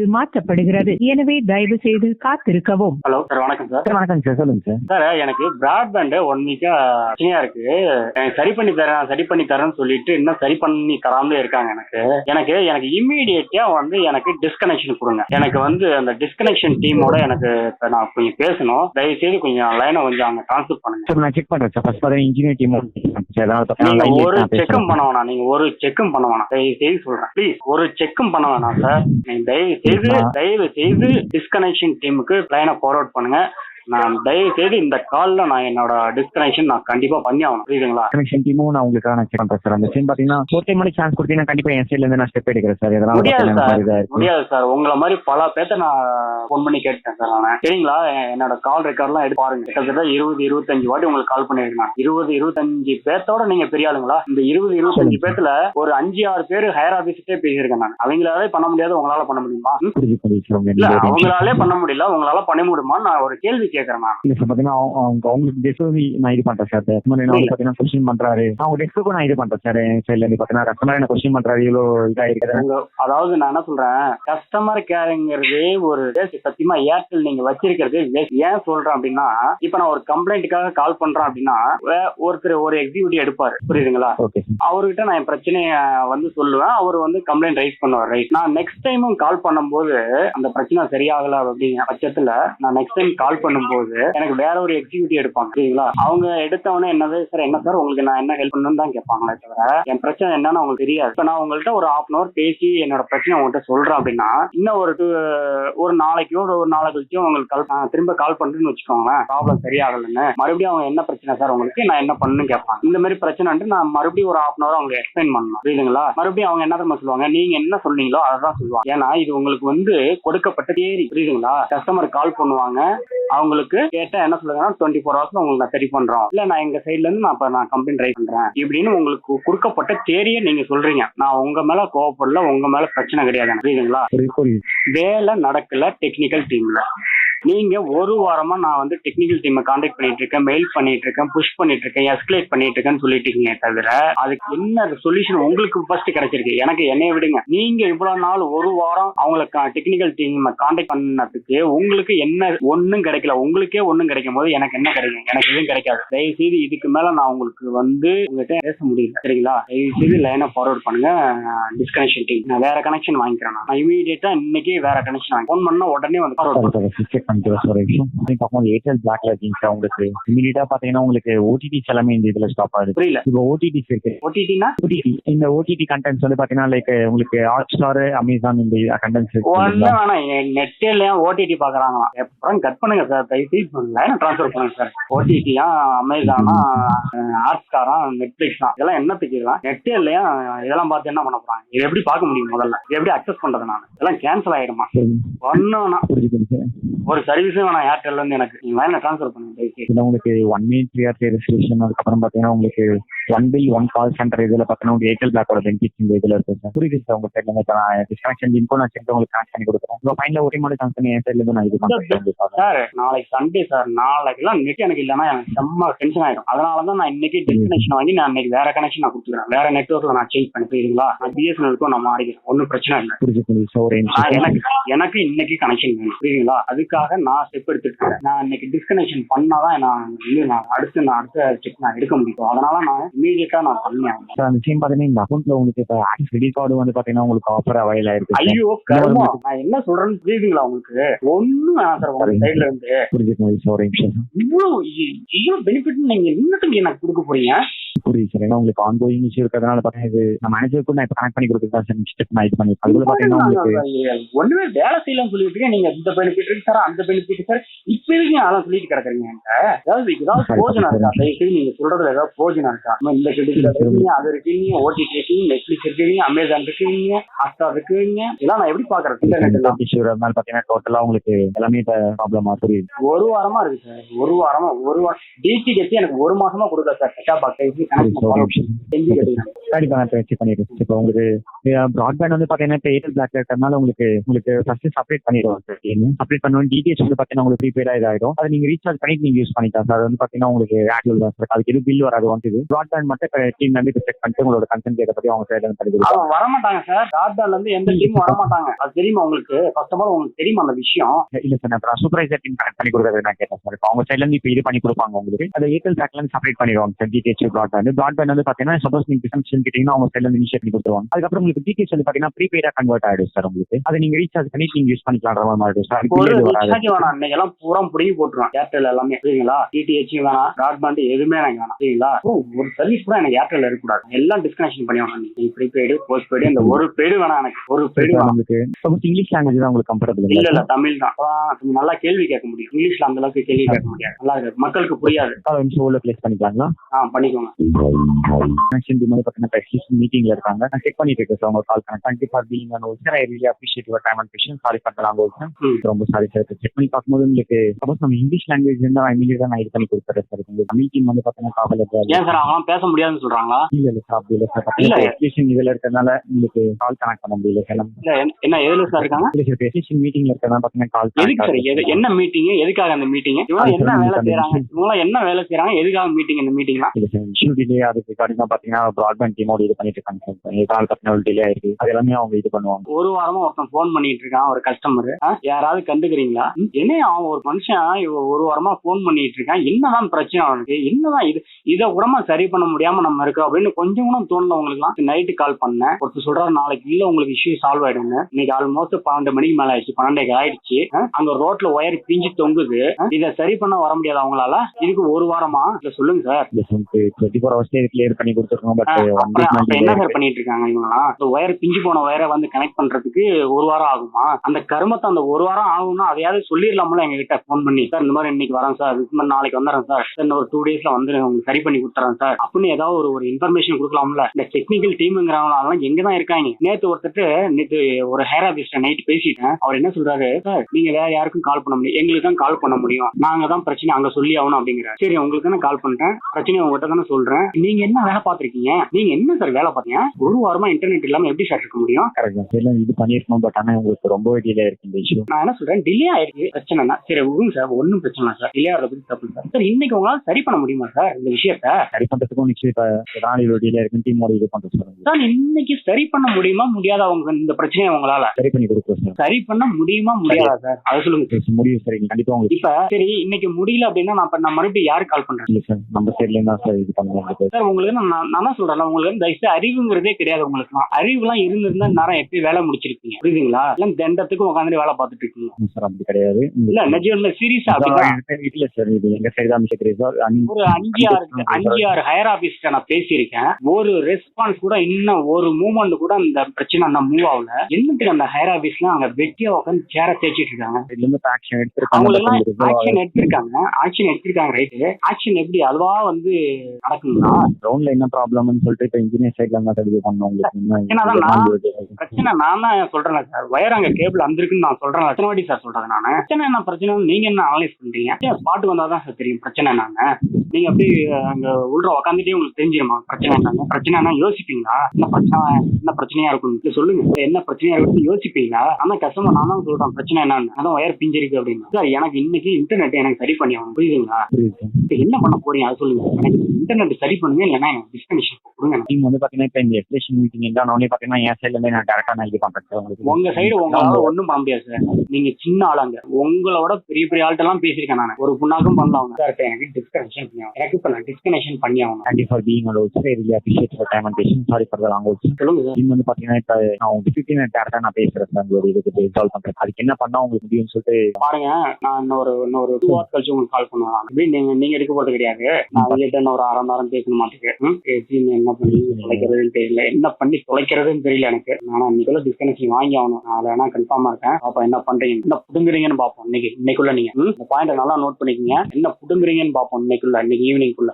தேதிக்கு மாற்றப்படுகிறது. எனவே தயவு செய்து காத்திருக்கவும். ஹலோ சார் வணக்கம் சார். சார் வணக்கம் சார். சொல்லுங்க சார். சார் எனக்கு பிராட்பேண்ட் ஒன் வீக்கா பிரச்சனையா இருக்கு. எனக்கு சரி பண்ணி தரேன் சரி பண்ணி தரேன்னு சொல்லிட்டு இன்னும் சரி பண்ணி தராமலே இருக்காங்க எனக்கு. எனக்கு எனக்கு இம்மீடியட்டா வந்து எனக்கு டிஸ்கனெக்ஷன் கொடுங்க. எனக்கு வந்து அந்த டிஸ்கனெக்ஷன் டீமோட எனக்கு நான் கொஞ்சம் பேசணும். தயவு செய்து கொஞ்சம் லைனை கொஞ்சம் அங்க கான்செப்ட் பண்ணுங்க. சார் நான் செக் பண்றேன் சார். ஃபர்ஸ்ட் இன்ஜினியர் டீம் நீங்க ஒரு செக்கும். பண்ண வேணாம். நீங்க ஒரு செக்கும் பண்ண வேணாம். தயவு செய்து சொல்றேன். ப்ளீஸ் ஒரு செக்கும் பண்ண வேணாம் சார். நீங்க தயவு செய்து. தயவு செய்து டிஸ்கனெக்ஷன் டீமுக்கு லைனை ஃபார்வர்ட் பண்ணுங்க. நான் தயவு செய்து இந்த கால்ல நான் என்னோட டிஸ்கனெக்ஷன் நான் கண்டிப்பா பண்ணி ஆகணும். புரியுதுங்களா? கனெக்ஷன் டீமும் நான் உங்களுக்காக நான் செக் பண்றேன் சார் அந்த சீன் பாத்தீங்கன்னா ஒரு டைம் மட்டும் சான்ஸ் கொடுத்தீங்கன்னா கண்டிப்பா என் சைட்ல இருந்து நான் ஸ்டெப் எடுக்கிறேன் சார் இதனால முடியாது சார். முடியாது சார் உங்களை மாதிரி பல பேர்த்த நான் ஃபோன் பண்ணி கேட்டேன் சார் நான். சரிங்களா? என்னோட கால் ரெக்கார்ட்லாம் எடுத்து பாருங்க. கிட்டத்தட்ட இருபது இருபத்தஞ்சு வாட்டி உங்களுக்கு கால் பண்ணிருக்கேன் இருபது இருபத்தஞ்சு பேர்த்தோட நீங்க பெரிய ஆளுங்களா? இந்த இருபது இருபத்தஞ்சு. பேர்த்துல ஒரு அஞ்சு ஆறு பேர் ஹையர் ஆபீஸ்ட்டே பேசியிருக்கேன் நான். அவங்களாலே பண்ண முடியாது. உங்களால பண்ண முடியுமா? இல்ல அவங்களாலே பண்ண முடியல. உங்களால பண்ண முடியுமா நான் ஒரு கேள்வி நான் இல்ல சார் பாத்தீங்கன்னா அவங்க- அவங்க அவங்களுக்கு டெஸ்க் நான் இது பண்றேன் சார் வந்து பாத்தீங்கன்னா கொஸ்டின் பண்றாரு. அவங்க டெஸ்க்கு நான் இது பண்றேன் சார் சைட்ல இருந்து பாத்தீங்கன்னா கஸ்டமர் என்ன கொஸ்டின் பண்றாரு இவ்வளவு இதா இருக்குது. அதாவது நான் என்ன சொல்றேன் கஸ்டமர் கேருங்கிறது ஒரு. சத்தியமா ஏர்டெல் நீங்க வச்சிருக்கிறது. ஏன் சொல்றேன் அப்படின்னா இப்ப நான் ஒரு கம்ப்ளைண்ட்டுக்காக கால் பண்றேன் அப்படின்னா ஒருத்தர் ஒரு எக்ஸிக்யூட்டிவ் எடுப்பாரு. புரியுதுங்களா? அவர்கிட்ட நான் என் பிரச்சனைய வந்து சொல்லுவேன். அவர் வந்து கம்ப்ளைண்ட் ரைஸ் பண்ணுவார். ரைட் நான் நெக்ஸ்ட் டைமும் கால் பண்ணும்போது அந்த பிரச்சனை சரியாகல அப்படிங்கிற பட்சத்துல நான் நெக்ஸ்ட் டைம் கால் போது எனக்கு வேற ஒரு எக்ஸிக்யூட்டிவ் எடுப்பாங்க சரிங்களா அவங்க எடுத்தவொடனே என்னது சார் என்ன சார்? உங்களுக்கு நான் என்ன ஹெல்ப் பண்ணணும்னு தான் கேட்பாங்களே தவிர என் பிரச்சனை என்னன்னு அவங்களுக்கு தெரியாது. இப்ப நான் உங்கள்கிட்ட ஒரு ஹாஃப் அன் அவர் பேசி என்னோட பிரச்சனை உங்கள்கிட்ட சொல்றேன் அப்படின்னா இன்னும் ஒரு ஒரு நாளைக்கோ ஒரு ஒரு நாளை கழிச்சோ உங்களுக்கு கால் திரும்ப கால் பண்ணுறேன்னு வச்சுக்கோங்களேன். ப்ராப்ளம் சரியாகலன்னு. மறுபடியும் அவங்க என்ன பிரச்சனை சார் உங்களுக்கு? நான் என்ன பண்ணுன்னு கேட்பாங்க. இந்த மாதிரி பிரச்சனைன்ட்டு நான் மறுபடியும் ஒரு ஹாஃப் அன் அவர் அவங்களுக்கு எக்ஸ்பிளைன் பண்ணணும் புரியுதுங்களா? மறுபடியும் அவங்க என்ன தெரியுமா சொல்லுவாங்க? நீங்க என்ன சொன்னீங்களோ அதை தான் சொல்லுவாங்க. ஏன்னா இது உங்களுக்கு வந்து கொடுக்கப்பட்ட தேரி புரியுதுங்களா? கஸ்டமர் கால் பண்ணுவாங்க. அவங்களுக்கு கேட்டா என்ன சொல்லுங்கன்னா டுவெண்ட்டி ஃபோர் ஹவர்ஸ்ல உங்களுக்கு நான் சரி பண்றோம். இல்ல நான் எங்க சைட்ல இருந்து நான் இப்ப நான் கம்ப்ளைண்ட் ட்ரை பண்றேன். இப்படின்னு உங்களுக்கு கொடுக்கப்பட்ட தேதியை நீங்க சொல்றீங்க. நான் உங்க மேல கோவப்படல உங்க மேல பிரச்சனை கிடையாது. புரியுதுங்களா? புரியுது. புரியுது வேலை நடக்கல டெக்னிக்கல் டீம்ல நீங்க ஒரு வாரமா நான் வந்து டெக்னிக்கல் டீமை காண்டாக்ட் பண்ணிட்டு இருக்கேன் மெயில் பண்ணிட்டு இருக்கேன் புஷ் பண்ணிட்டு இருக்கேன் எஸ்கலேட் பண்ணிட்டு இருக்கேன்னு சொல்லிட்டு இருக்கீங்க தவிர அதுக்கு என்ன சொல்யூஷன் உங்களுக்கு ஃபர்ஸ்ட் கிடைச்சிருக்கு? எனக்கு என்னைய விடுங்க. நீங்க இவ்வளவு நாள் ஒரு வாரம் அவங்கள டெக்னிக்கல் டீம் காண்டாக்ட் பண்ணதுக்கு உங்களுக்கு என்ன ஒண்ணும் கிடைக்கல. உங்களுக்கே ஒண்ணும் கிடைக்கும் போது எனக்கு என்ன கிடைக்கும்? எனக்கு எதுவும் கிடைக்காது. தயவு செய்து இதுக்கு மேல நான் உங்களுக்கு வந்து உங்ககிட்ட பேச முடியல. சரிங்களா? தயவு செய்து லைனை ஃபார்வர்ட் பண்ணுங்க. டிஸ்கனெக்ஷன் டீம் நான் வேற கனெக்ஷன் வாங்கிக்கிறேன் நான். இமீடியட்டா இன்னைக்கு வேற கனெக்ஷன் வாங்கி ஃபோன் பண்ணா உடனே வந்து ஃபார்வர்ட் சார் சார் செக் பண்ணிக்கிறேன் சார் ஒரு விஷயம் பார்க்கும் ஏர்டெல் பிளாக்ல இருக்கீங்க உங்களுக்கு இமீடியட்டா பாத்தீங்கன்னா உங்களுக்கு ஓடிடிஸ் எல்லாமே இந்த இதுல ஸ்டாப் ஆகுது. புரியல. இப்போ ஓடிடிஸ் இருக்கு. ஓடிடினா ஓடிடி இந்த ஓடிடி கண்டென்ட்ஸ் வந்து பாத்தீங்கன்னா லைக் உங்களுக்கு ஹாட் ஸ்டார் அமேசான் இந்த கண்டென்ட்ஸ் ஒண்ணு வேணாம். நெட்டில் ஓடிடி பாக்குறாங்களாம் எப்பறம் கட் பண்ணுங்க சார். தயவுசெய்து லைன் ட்ரான்ஸ்ஃபர் பண்ணுங்க சார். ஓடிடியா அமேசானா ஹாட் ஸ்டாரா நெட்ஃபிளிக்ஸா இதெல்லாம் என்னத்துக்கு இதெல்லாம் நெட்டே இல்லையா? இதெல்லாம் பார்த்து என்ன பண்ண போறாங்க? இது எப்படி பார்க்க முடியும் முதல்ல? எப்படி அக்சஸ் பண்றது நான்? இதெல்லாம் கேன்சல் ஆயிடுமா? ஒன்னும் சார். ஒரு சர்வீஸும் வேணாம் ஏர்டெல்ல இருந்து எனக்கு. நீங்க வேணா ட்ரான்ஸ்ஃபர் பண்ணுங்க உங்களுக்கு one minute three R resolution அதுக்கப்புறம் பாத்தீங்கன்னா உங்களுக்கு one bill one call centre இதுல உங்களுக்கு ஏர்டெல் பிளாக்கோட பெனிஃபிட்ஸ் இந்த இதுல இருக்கு சார் புரியுது சார் உங்க சைட்ல இருந்து நான் டிஸ்கனெக்ஷன் லிங்க்கும் நான் செக் உங்களுக்கு கனெக்ட் பண்ணி கொடுக்குறேன். உங்க ஃபைனல ஒரே மாதிரி பண்ணி என் சைட்ல இருந்து நான் இது பண்றேன். சார் நாளைக்கு சண்டே சார் நாளைக்கெல்லாம் நெட் எனக்கு இல்லைன்னா எனக்கு செம்ம டென்ஷன் ஆயிடும் அதனால தான் நான் இன்னைக்கு டிஸ்கனெக்ஷன் வாங்கி நான் இன்னைக்கு வேற கனெக்ஷன் நான் கொடுத்துக்கிறேன். வேற நெட்ஒர்க்ல நான் சேஞ்ச் பண்ணி புரியுதுங்களா? நான் பிஎஸ்என்எலுக்கும் நான் மாறிக்கிறேன். ஒன்றும் பிரச்சனை இல்லை. எனக்கு எனக்கு இன்னைக்கு கனெக்ஷன் வேணும். புரியுதுங்களா? அதுக்காக நான் ஸ்டெப் எடுத்துட்டு. நான் இன்னைக்கு டிஸ்கனெக்ஷன் பண்ணாதான் நான் வந்து நான் அடுத்து நான் அடுத்த ஸ்டெப் நான் எடுக்க முடியும். அதனால நான் இமீடியட்டா நான் பண்ணேன். சார் அந்த சேம் பாத்தீங்கன்னா இந்த அக்கௌண்ட்ல உங்களுக்கு இப்போ கிரெடிட் கார்டு வந்து பாத்தீங்கன்னா உங்களுக்கு ஆஃபர் அவைல் ஆயிருக்கு. ஐயோ கருமம் நான் என்ன சொல்றேன்னு புரியுதுங்களா உங்களுக்கு? ஒண்ணும் சார் உங்க சைடுல இருந்து. புரியுது சார் ஒரு நிமிஷம். இவ்வளவு இவ்வளவு பெனிஃபிட் நீங்க இன்னத்துக்கு எனக்கு கொடுக்க போறீங்க? புரியுது சார் ஏன்னா உங்களுக்கு ஆன்கோயிங் இஷ்யூ இருக்கிறதுனால பாத்தீங்கன்னா இது நம்ம மேனேஜருக்கு நான் இப்போ கனெக்ட் பண்ணி கொடுக்குறதா சார் ஸ்டெப் நான் இது பண்ணி அதுல பாத்தீங்கன்னா உங்களுக்கு ஒண்ணுமே வேலை செய்யலன்னு சொல்லிட்டு. நீங்க இந்த பெனிஃபிட் இருக்கு சார் அந்த பெனிஃபிட் சார் இப்ப இருக்கீங்க அதெல்லாம் சொல்லிட்டு கிடக்குறீங்க. அதாவது ஏதாவது போஜனம் இருக்கா தயவுசெய்து நீங்க சொல்றதுல ஏதாவது போஜனம் இருக்கா நம்ம இந்த கிரெடிட்ல இருக்கீங்க அது இருக்கீங்க ஓடிடி இருக்கீங்க நெட்ஃபிளிக்ஸ் இருக்கீங்க அமேசான் இருக்கீங்க ஹாட்ஸ்டார் இருக்கீங்க இதெல்லாம் நான் எப்படி பாக்குறது இன்டர்நெட் எல்லாம்? இஷ்யூ இருந்தாலும் பாத்தீங்கன்னா டோட்டலா உங்களுக்கு எல்லாமே ப்ராப்ளமா புரியுது. ஒரு வாரமா இருக்கு சார் ஒரு வாரமா ஒரு வாரம் டிடி கட்டி எனக்கு ஒரு மாசமா கொடுக்க சார் செட்டா பாக்ஸ் புரியுது சார் ஒரு கண்டிப்பா நான் செக் பண்ணிடுறேன். இப்போ உங்களுக்கு ப்ராட்பேண்ட் வந்து பாத்தீங்கன்னா இப்போ ஏர்டெல் பிளாக் இருக்கிறதுனால உங்களுக்கு உங்களுக்கு ஃபர்ஸ்ட் செப்பரேட் பண்ணிடுவோம் சார் செப்பரேட் பண்ணணும் டிடிஎச் வந்து பாத்தீங்கன்னா உங்களுக்கு ப்ரீபெய்டா இதாயிடும். அதை நீங்க ரீசார்ஜ் பண்ணிட்டு நீங்க யூஸ் பண்ணிக்கலாம் சார் அது வந்து பாத்தீங்கன்னா உங்களுக்கு ஆக்டிவ் தான் சார் அதுக்கு எதுவும் பில் வராது வந்து ப்ராட்பேண்ட் மட்டும் இப்போ டீம் வந்து செக் பண்ணிட்டு உங்களோட கன்சென்ட் கேட்க பத்தி அவங்க சைடுல இருந்து பண்ணி கொடுப்பாங்க அவங்க வரமாட்டாங்க சார் பிராட்பேண்ட்ல இருந்து எந்த டீமும் வரமாட்டாங்க. அது தெரியுமா உங்களுக்கு? ஃபர்ஸ்ட் ஆஃப் ஆல் உங்களுக்கு தெரியுமா அந்த விஷயம்? இல்ல சார் நான் சூப்பரைசர் டீம் கனெக்ட் பண்ணி கொடுக்கறது நான் கேட்டேன் சார் அவங்க சைடுல இருந்து இப்போ இது பண்ணி கொடுப்பாங்க உங்களுக்கு. அதை ஏர்டெல் பேக்ல இருந்து செப்பரேட் பண்ணிடுவாங்க சார் டிடிஹெச் ப்ராட்பேண்ட் ப்ராட்பேண்ட் வந்து பாத்தீங்கன்னா சப்போஸ் நீங்க பிசினஸ் கேட்டீங்கன்னா அவங்க சைடுல இருந்து இனிஷியேட் பண்ணி கொடுத்துருவாங்க. அதுக்கப்புறம் உங்களுக்கு டிடிஹெச் வந்து பாத்தீங்கன்னா ப்ரீபெய்டா கன்வெர்ட் ஆயிடும் சார் உங்களுக்கு. அதை நீங்க ரீசார்ஜ் பண்ணி நீங்க யூஸ் பண்ணிக்கலாம்ன்ற மாதிரி சார் இன்னைக்கு எல்லாம் பூரா புடிங்கி போட்டுருவான் ஏர்டெல் எல்லாமே. சரிங்களா டிடிஹெச் வேணாம். பிராட்பேண்ட் எதுவுமே எனக்கு வேணாம். சரிங்களா ஒரு சர்வீஸ் கூட எனக்கு ஏர்டெல் இருக்கக்கூடாது. எல்லாம் டிஸ்கனெக்ஷன் பண்ணி வேணாம் நீங்க ப்ரீபெய்டு போஸ்ட் பெய்டு இந்த ஒரு பெய்டு வேணாம் எனக்கு. ஒரு பெய்டு உங்களுக்கு இங்கிலீஷ் லாங்குவேஜ் தான் உங்களுக்கு கம்ஃபர்டபுள் இல்ல இல்ல தமிழ் தான். நல்லா கேள்வி கேட்க முடியும். இங்கிலீஷ்ல அந்த அளவுக்கு கேள்வி கேட்க முடியாது. நல்லா இருக்கு. மக்களுக்கு புரியாது. உள்ள பிளேஸ் பண்ணிக்கலாங்களா? ஆ பண்ணிக்கோங்க. மீட்டிங்ல இருக்காங்க. நான் செக் பண்ணிட்டு இருக்கேன் உங்க call connect thank you for being and sir I really appreciate your time and patience sorry for long sir hmm. ரொம்ப சாரி சார் செக் பண்ணி பார்க்கும்போது உங்களுக்கு சப்போஸ் நம்ம இங்கிலீஷ் லாங்குவேஜ் இருந்தால் நான் இமீடியட் நான் இது பண்ணி கொடுத்துறேன் சார் உங்களுக்கு தமிழ் டீம் வந்து பார்த்தீங்கன்னா காவல் ஏன் சார் அவங்களாம் பேச முடியாதுன்னு சொல்றாங்களா? இல்ல இல்ல சார் அப்படி இல்ல சார் இல்ல. எஜுகேஷன் இதுல இருக்கிறதுனால உங்களுக்கு கால் கனெக்ட் பண்ண முடியல சார் என்ன- எதுல சார் இருக்காங்க? இல்ல சார் எஜுகேஷன் மீட்டிங்ல இருக்கிறதா பார்த்தீங்கன்னா கால் எதுக்கு சார் என்ன மீட்டிங் எதுக்காக அந்த மீட்டிங் இவங்க என்ன வேலை செய்யறாங்க விஷயம். இவங்க என்ன வேலை செய்யறாங்க எதுக்காக மீட்டிங் இந்த மீட்டிங்லாம் இல்ல சார் இஷ்யூ டிலே அதுக்கு கண்டிப்பா பார்த்தீங்கன்னா ப்ராட்பேண்ட் டீமோட இது பண்ணிட்டு இருக்காங்க சார் கால் கட்டின டிலே ஆயிருக்கு அது எல்லாமே அவங்க இது பண்ணுவாங்க. ஒரு வாரமா ஒருத்தன் ஃபோன் பண்ணிட்டு இருக்கான் ஒரு கஸ்டமர் யாராவது கண்டுக்கிறீங்களா? என்ன அவன் ஒரு மனுஷன் ஒரு வாரமா ஃபோன் பண்ணிட்டு இருக்கான் என்னதான் பிரச்சனை அவனுக்கு? என்னதான் இது இதை கூடமா சரி பண்ண முடியாம நம்ம இருக்கோம் அப்படின்னு கொஞ்சம் கூட தோணல உங்களுக்குலாம் நைட்டு கால் பண்ணேன். ஒருத்தர் சொல்றாரு நாளைக்கு இல்ல உங்களுக்கு இஷ்யூ சால்வ் ஆயிடுங்க இன்னைக்கு ஆல்மோஸ்ட் பன்னெண்டு மணிக்கு மேல ஆயிடுச்சு பன்னெண்டு ஆயிடுச்சு. அங்க ரோட்ல ஒயர் பிஞ்சு தொங்குது. இதை சரி பண்ண வர முடியாது அவங்களால? இதுக்கு ஒரு வாரமா? இல்ல சொல்லுங்க சார். டுவெண்ட்டி ஃபோர் கிளியர் பண்ணி கொடுத்துருக்கோம் பட் என்ன சார் பண்ணிட்டு இருக்காங்க இவங்கலாம் இந்த ஒயர் பிஞ்சு போன ஒயரை வந்து கனெக்ட் பண்றதுக்கு ஒரு வாரம் ஆகுமா? அந்த கருமத்தை அந்த ஒரு வாரம் ஆகும்னா அதையாவது சொல்லிடலாம்ல எங்க கிட்ட ஃபோன் பண்ணி. சார் இந்த மாதிரி இன்னைக்கு வரேன் சார். இந்த மாதிரி நாளைக்கு வந்துடுறேன் சார். சார் ஒரு டூ டேஸ்ல வந்து உங்களுக்கு சரி பண்ணி கொடுத்துறேன் சார். அப்படின்னு ஏதாவது ஒரு ஒரு இன்ஃபர்மேஷன் கொடுக்கலாம்ல. இந்த டெக்னிக்கல் டீம்ங்கிறவங்க அதெல்லாம் எங்க தான் இருக்காங்க? நேத்து ஒருத்தட்டு நேத்து ஒரு ஹேர் ஆஃபீஸ்ட நைட் பேசிட்டேன். அவர் என்ன சொல்றாரு? சார் நீங்க வேற யாருக்கும் கால் பண்ண முடியும் எங்களுக்கு தான் கால் பண்ண முடியும். நாங்க தான் பிரச்சனை அங்க சொல்லி ஆகணும் அப்படிங்கிற சரி உங்களுக்கு தானே கால் பண்றேன். பிரச்சனையை உங்ககிட்ட தானே சொல்றேன். நீங்க என்ன வேலை பார்த்துருக்கீங்க? நீங்க என்ன சார் வேலை பார்த்தீங்க? ஒரு வாரமா இன்டர்நெட் இல்லாம எப்படி சார் இருக்க முடியும்? கரெக்ட் தான். சார் இது பண்ணியிருக்கணும் பட் ஆனால் உங்களுக்கு ரொம்ப டிலே இருக்கு இந்த இஷ்யூ நான் என்ன சொல்றேன்? டிலே ஆயிருக்கு. பிரச்சனைனா சரி விடுங்க சார் ஒன்றும் பிரச்சனை இல்லை சார் டிலே ஆகிறத பத்தி தப்பு சார் சார் இன்னைக்கு உங்களால சரி பண்ண முடியுமா சார் இந்த விஷயத்த? சரி பண்ணுறதுக்கும் நிச்சயம் இப்போ எதனால் இவ்வளோ டிலே இருக்கு டீமோட இது பண்ணுறது சார் உங்களுக்கு. சார் இன்னைக்கு சரி பண்ண முடியுமா முடியாதா அவங்க இந்த பிரச்சனையை உங்களால? சரி பண்ணி கொடுக்குறோம் சார் சரி பண்ண முடியுமா முடியாதா சார். அதை சொல்லுங்க. சார் முடியும் சார் இங்க கண்டிப்பாக உங்களுக்கு. இப்ப சரி இன்னைக்கு முடியல அப்படின்னா நான் நான் மறுபடியும் யாரு கால் பண்றேன் இல்லை சார் நம்ம சைட்லேருந்து தான் சார் இது பண்ணுவோம் சார் உங்களுக்கு நான் நான் தான் சொல்றேன் உங்களுக்கு தயவுசெய்து அறிவுங்கிறதே கிடையாது உங்களுக்கு. அறிவுலாம் இருந்திருந்தா நேரம் எப்படி வேலை முடிச்சிருப்பீங்க. புரியுதுங்களா? இல்ல தண்டத்துக்கு உட்காந்து வேலை பார்த்துட்டு இருக்கீங்க. சார் அப்படி கிடையாது. இல்ல நிஜம் சீரியஸா இல்ல சார் இது எங்க சைடு தான் சார். ஒரு அஞ்சு ஆறு அஞ்சு ஆறு ஹையர் ஆபீஸ்ட நான் பேசியிருக்கேன். ஒரு ரெஸ்பான்ஸ் கூட இன்னும் ஒரு மூவ்மெண்ட் கூட அந்த பிரச்சனை அந்த மூவ் ஆகல. என்னத்துக்கு அந்த ஹையர் ஆபீஸ்ல அங்க வெட்டியா உட்காந்து சேர தேய்ச்சிட்டு இருக்காங்க? ஆக்ஷன் எல்லாம் ஆக்ஷன் எடுத்திருக்காங்க. எடுத்திருக்காங்க. ஆக்ஷன் எடுத்திருக்காங்க ரைட்டு ஆக்ஷன் எப்படி அதுவா வந்து நடக்குங்களா? கிரவுண்ட்ல என்ன ப்ராப்ளம்னு சொல்லிட்டு இப்போ இன்ஜினியர் சைட்ல தான் இது பண்ணோம் உங்களுக்கு? ஏன்னா அதான் நான் பிரச்சனை நான் தான் சொல்றேன் சார்? வயர் அங்க கேபிள் வந்திருக்குன்னு நான் சொல்றேன் எத்தனை வாட்டி சார் சொல்றேன் நான்? பிரச்சனை என்ன பிரச்சனை? நீங்க என்ன அனலைஸ் பண்றீங்க? ஸ்பாட் வந்தாதான் சார் தெரியும் பிரச்சனை என்னன்னு? நீங்க அப்படி அங்க உள்ள உட்காந்துட்டே உங்களுக்கு தெரிஞ்சிருமா பிரச்சனை பிரச்சனை என்ன யோசிப்பீங்களா? என்ன பிரச்சனை? என்ன பிரச்சனையா இருக்கும் சொல்லுங்க. என்ன பிரச்சனையா இருக்கும் யோசிப்பீங்களா? ஆனா கஷ்டமா நான் தான் சொல்றேன் பிரச்சனை என்னன்னு. அதான் வயர் பிஞ்சிருக்கு அப்படின்னு. சார் எனக்கு இன்னைக்கு இன்டர்நெட் எனக்கு சரி பண்ணி ஆகணும். புரியுதுங்களா? என்ன பண்ண போறீங்க? அது சொல்லுங்க. எனக்கு இன்டர்நெட் சரி பண்ணுங்க இல்லைன்னா எனக்கு டிஸ்கனெக்ஷன் கொடுங்க. நீங்க வந்து பாத்தீங்கன்னா இப்போ இந்த எஸ்லேஷன் மீட்டிங் உடனே பாத்தீங்கன்னா என் சைட்ல இருந்து நான் டேரக்டா நான் இது பண்றேன் உங்களுக்கு உங்க சைடு உங்களால ஒண்ணும் பண்ண முடியாது சார் நீங்க சின்ன ஆளுங்க உங்களோட பெரிய பெரிய ஆள்கிட்ட எல்லாம் பேசியிருக்கேன் நான். ஒரு புண்ணாக்கும் பண்ணலாம் சார் எனக்கு டிஸ்கனெக்ஷன் பண்ணி எனக்கு இப்ப நான் டிஸ்கனெக்ஷன் பண்ணி ஆகணும். Thank you for being also really appreciate for time and patience sorry for the long also சொல்லுங்க சார் நீங்க வந்து பாத்தீங்கன்னா இப்போ நான் உங்க ஃபிஃப்டி நான் டேரக்டா நான் பேசுறேன் சார் உங்களோட இதுக்கு சால்வ் பண்றேன். அதுக்கு என்ன பண்ணா உங்களுக்கு முடியும்னு சொல்லிட்டு பாருங்க நான் இன்னொரு இன்னொரு டூ ஹவர்ஸ் கழிச்சு உங்களுக்கு கால் பண்ணுவேன் அப்படி நீங்க நீங்க எடுக்க போறது கிடையாது. நான் உங்ககிட்ட ஒரு அரை மணி நேரம் பேசணும் மாட்டேங்க என்ன பண்ணி தொலைக்கிறதுன்னு தெரியல. என்ன பண்ணி தொலைக்கிறதுன்னு தெரியல எனக்கு. நான் இன்னைக்குள்ள டிஸ்கனெக்ஷன் வாங்கி ஆகணும். நான் வேணா கன்ஃபார்மா இருக்கேன். பாப்பா என்ன பண்றீங்க? என்ன புடுங்குறீங்கன்னு பாப்போம். இன்னைக்கு இன்னைக்குள்ள நீங்க. இந்த பாயிண்ட் நல்லா நோட் பண்ணிக்கங்க. என்ன புடுங்குறீங்கன்னு பாப்போம். இன்னைக்குள்ள இன்னைக்கு ஈவினிங் குள்ள.